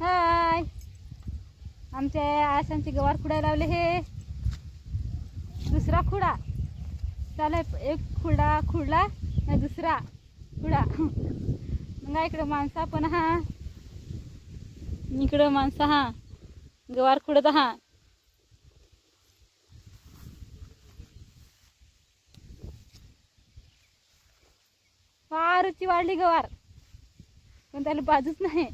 हाय. आमच्या आशांचे गवार खुडा लावले हे. दुसरा खुडा. चालेल एक खुडा खुडला दुसरा खुडा. मग इकडं माणसा पण हा. इकडं माणसा हा. गवार खुडत हा. फारची वाढली गवार. पण त्याला बाजूच नाही.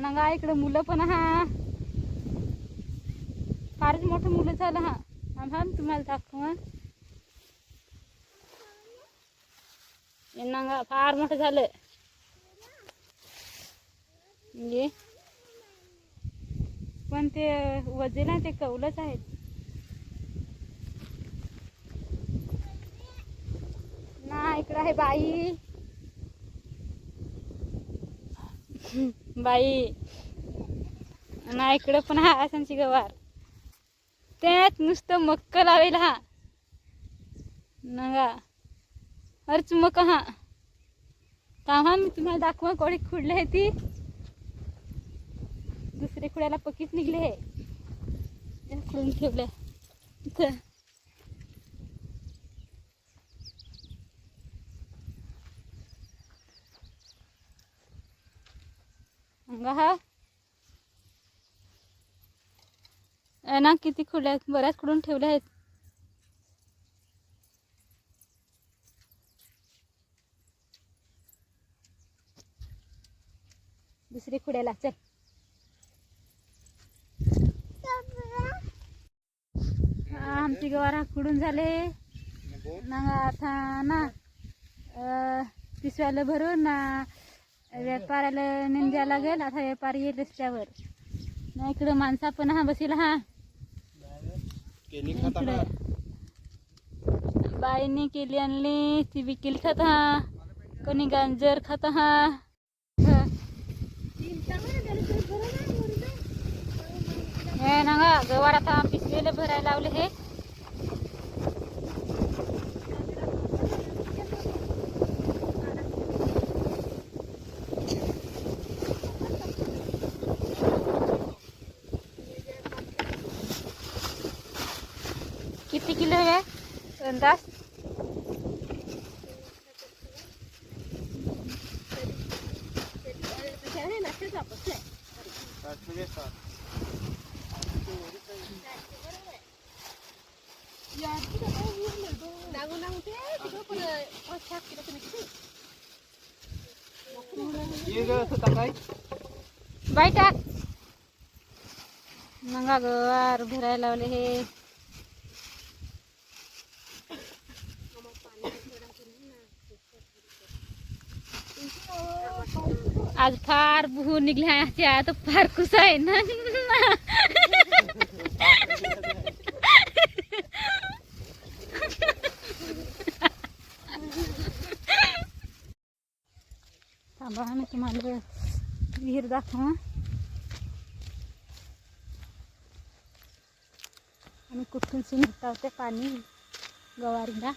आणि गा इकडं मुलं पण हा. फारच मोठं मुलं झालं हा. आम्हा तुम्हाला दाखवा यांना फार मोठं झालं. म्हणजे पण ते वजे ना ते कवलंच आहेत. ना इकडं आहे बाई. बाई. ना इकडं पण हा आसांची गवार. त्यात नुसतं मक्क लावेल हा. नगा. अरच मक हा. थांबा मी तुम्हाला दाखवा कोणी खुडले आहे ती. दुसरे खुड्याला पकीच निघले हे खुडून ठेवले हा. ना किती खुल्या आहेत. बऱ्याच खुडून ठेवल्या आहेत. दुसरी खुड्याला चल. हा, आमची गवारा खुडून झाले. ना आता ना अ, पिशव्याला भरून ना व्यापाराला नेंद्या लागेल आता व्यापारी येईल रस्त्यावर. नाही इकडं माणसा पण हा बसेल हा. इकडं. बाईने केली आणली ती विकेल खात हा. कोणी गांजर खात हा. हे ना गवार आता पिशवीला भरायला लावले हे किती किलो आहे. अंदाज. बाय टाक. नंगा गवार भरायला लावले हे. आज फार भू निघल्या आहे तर फार खुश आहे ना. थांबा मी तुम्हाला विहीर दाखवा. आणि कुठून शिंगता होते पाणी? गवारीला.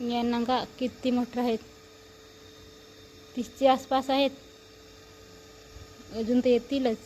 या नंगा किती मोठं आहेत? तीसच्या आसपास आहेत. अजून तर येतीलच.